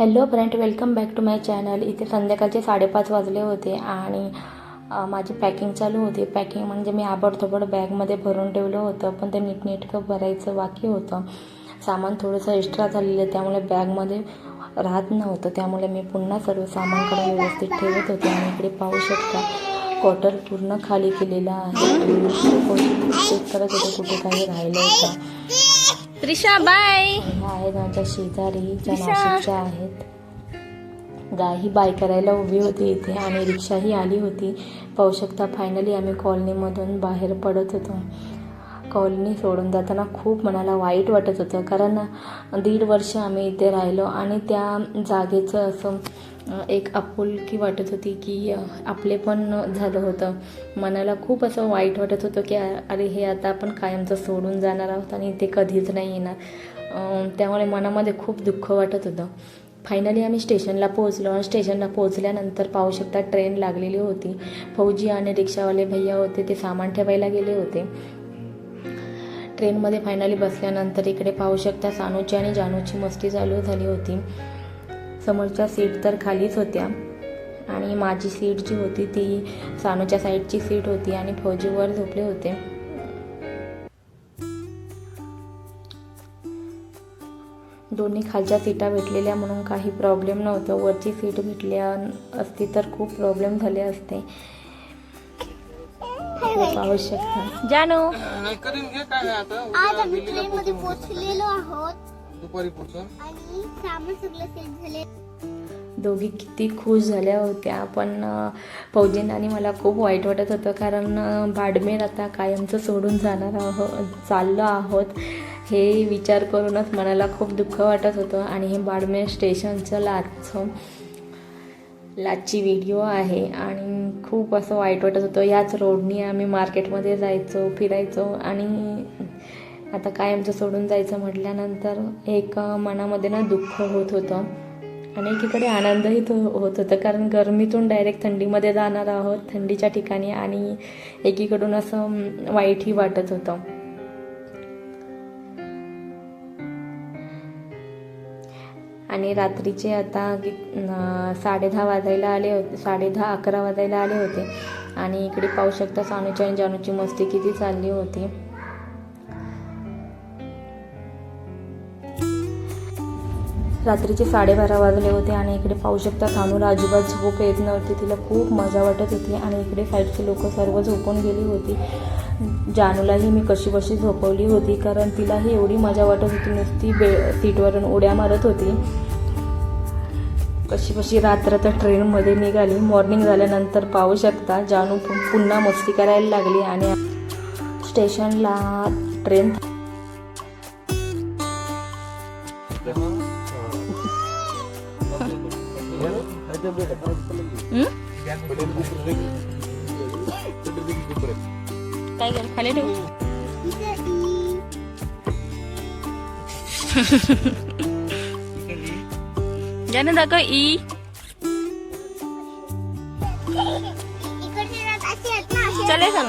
Hello friend welcome back to my channel इथे संध्याकाळचे साडेपाच वाजले होते आणि माझी पॅकिंग चालू होती. पॅकिंग म्हणजे मी आबडतोबड बॅगमध्ये भरून ठेवलं होतं पण ते नीटनेटकं भरायचं बाकी होतं. सामान थोडंसं एक्स्ट्रा झालेलं आहे त्यामुळे बॅगमध्ये राहत नव्हतं. त्यामुळे मी पुन्हा सर्व सामानकडे व्यवस्थित ठेवत होते आणि इकडे पाहू शकता क्वार्टर पूर्ण खाली केलेला आहे. चेक करत होते कुठे काही राहिलं होतं. त्रिशा बाय. आहेत माझ्या शेजारी ज्या नाशिकच्या आहेत. गाय ही बाय करायला उभी होती इथे आणि रिक्षाही आली होती. पाहू शकता फायनली आम्ही कॉलनीमधून बाहेर पडत होतो. कॉलनी सोडून जाताना खूप मनाला वाईट वाटत होतं. कारण दीड वर्ष आम्ही इथे राहिलो आणि त्या जागेचं असं एक आपुलकी वाटत होती की आपले पण झालं होतं. मनाला खूप असं वाईट वाटत होतं की अरे हे आता आपण कायमचं सोडून जाणार आहोत आणि ते कधीच नाही येणार. त्यामुळे मनामध्ये खूप दुःख वाटत होतं. फायनली आम्ही स्टेशनला पोहोचलो आणि स्टेशनला पोहोचल्यानंतर पाहू शकता ट्रेन लागलेली होती. फौजी आणि रिक्षावाले भैया होते ते सामान ठेवायला गेले होते. ट्रेनमध्ये फायनली बसल्यानंतर इकडे पाहू शकता सानूची आणि जानूची मस्ती चालू झाली होती. समोरच्या सीट तर खालीच होत्या. आणि माझी सीट जी होती ती सानूच्या साईडची सीट होती आणि फौजीवर झोपले होते. दोन्ही खालच्या सीटा भेटलेल्या म्हणून काही प्रॉब्लेम नव्हतं. वरची सीट भेटल्या असती तर खूप प्रॉब्लेम झाले असते. पाहू शकता जानू. करीन घे काय आता? आज आम्ही ट्रेन मध्ये पोहोचलेलो आहोत. दुपारी पुढचं. आणि सामान सगळं सेट झाले. दोघी किती खुश झाल्या होत्या पण अं, फौजींना आणि मला खूप वाईट वाटत होतं कारण बाडमेर आता कायमचं सोडून जाणार आहोत चाललो आहोत. हे विचार करूनच मनाला खूप दुःख वाटत होतं आणि हे बाडमेर स्टेशनचं लाचचं लाचची व्हिडिओ आहे आणि खूप असं वाईट वाटत होतं. याच रोडनी आम्ही मार्केटमध्ये जायचो फिरायचो आणि आता कायमचं सोडून जायचं म्हटल्यानंतर एक मनामध्ये ना दुःख होत होतं. आणि एकीकडे आनंदही तो होत होतं कारण गरमीतून डायरेक्ट थंडीमध्ये जाणार आहोत थंडीच्या ठिकाणी आणि एकीकडून असं वाईटही वाटत होतं. आणि रात्रीचे आता साडे दहा वाजायला आले होते साडे दहा अकरा वाजायला आले होते. आणि इकडे पाहू शकता सानूची आणि जानूची मस्ती किती चालली होती. रात्रीचे साडेबारा वाजले होते आणि इकडे पाहू शकता कानूला अजिबात झोप येत नव्हती. तिला खूप मजा वाटत होती आणि इकडे साईडचे लोक सर्व झोपून गेली होती. जानूलाही मी कशी बशी झोपवली होती कारण तिलाही एवढी मजा वाटत होती. नुसती बे सीटवरून उड्या मारत होती. कशी कशी रात्र तर ट्रेनमध्ये निघाली. मॉर्निंग झाल्यानंतर पाहू शकता जानू पुन्हा मस्ती करायला लागली आणि स्टेशनला ट्रेन काय कर खाली ठेवू जानू दाखव ई इकडचे रात असे आहेत ना असे चले सांग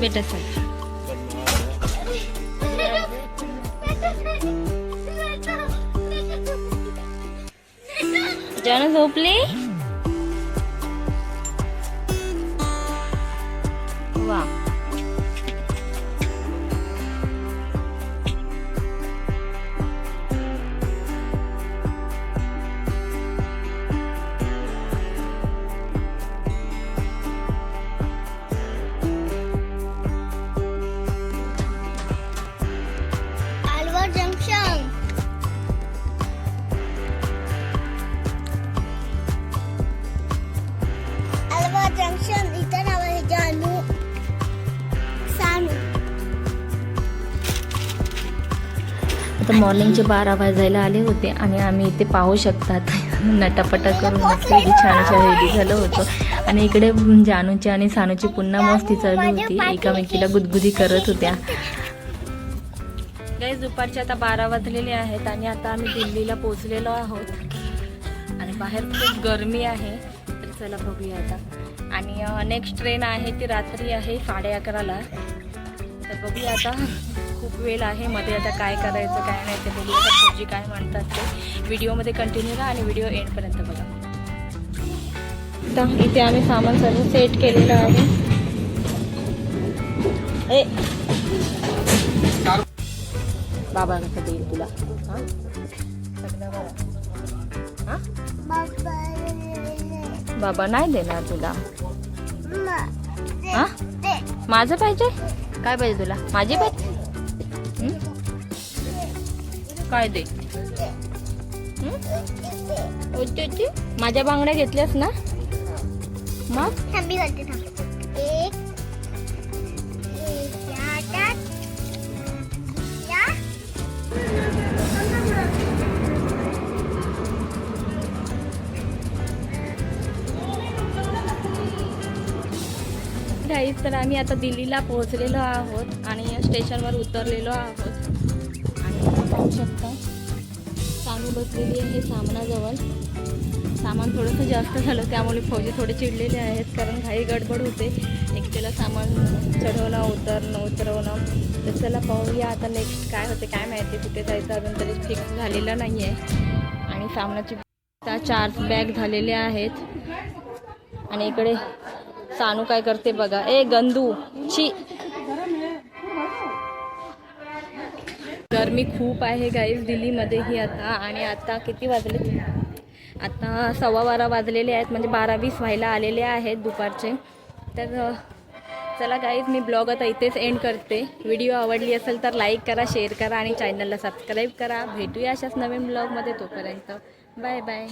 बेटा चल. जानू झोपली? तर मॉर्निंगचे बारा वाजायला आले होते आणि आम्ही इथे पाहू शकतात नटापटा करून मस्त छान छान रेडी झालं होतं. आणि इकडे जानूची आणि सानूची पुन्हा मस्ती चालू होती. एकामेकीला गुदगुदी करत होत्या. गाईज दुपारचे आता बारा वाजलेले आहेत आणि आता आम्ही दिल्लीला पोहोचलेलो आहोत. आणि बाहेर खूप गरमी आहे. तर चला बघूया आता. आणि नेक्स्ट ट्रेन आहे ती रात्री आहे साडे अकराला तर बघूया आता. खूप वेळ आहे. मध्ये आता काय करायचं काय नाही ते बघूया फौजी काय म्हणतात ते. व्हिडिओमध्ये कंटिन्यू राहा आणि व्हिडिओ एंडपर्यंत बघा. आता इथे आम्ही सामान सर्व सेट केलेलं आहे. ए. बाबा कसं देईल तुला. हा? सगळं. हा? बाबा नाही देणार तुला. हा? माझं पाहिजे? काय पाहिजे तुला? माझी पाहिजे? काय दे. माझ्या बांगड्या घेतल्यास ना? मग? थांबी एक तर आम्ही आता दिल्लीला पोहोचलेलो आहोत आणि स्टेशनवर उतरलेलो आहोत. शकता. सानू बसलेली आहे सामनाजवळ. सामान थोडंसं जास्त झालं त्यामुळे फौजी थोडे चिडलेले आहेत कारण घाई गडबड होते. एकट्याला सामान चढवणं उतरणं उतरवणं. तर चला पाहूया आता नेक्स्ट काय होते काय माहिती कुठे जायचं अजून तरी फिक्स झालेलं नाही आहे आणि सामनाची चार बॅग झालेले आहेत. आणि इकडे सानू काय करते बघा. ए गंदू. ची गरमी खूप आहे गाईज दिल्लीमध्येही आता. आणि आता किती वाजले? आता सव्वा बारा वाजलेले आहेत म्हणजे बारा वीस व्हायला आलेले आहेत दुपारचे. तर चला गाईज मी ब्लॉग आता इथेच एंड करते. व्हिडिओ आवडली असेल तर लाईक करा शेअर करा आणि चॅनलला सबस्क्राईब करा. भेटूया अशाच नवीन ब्लॉगमध्ये तोपर्यंत. Bye bye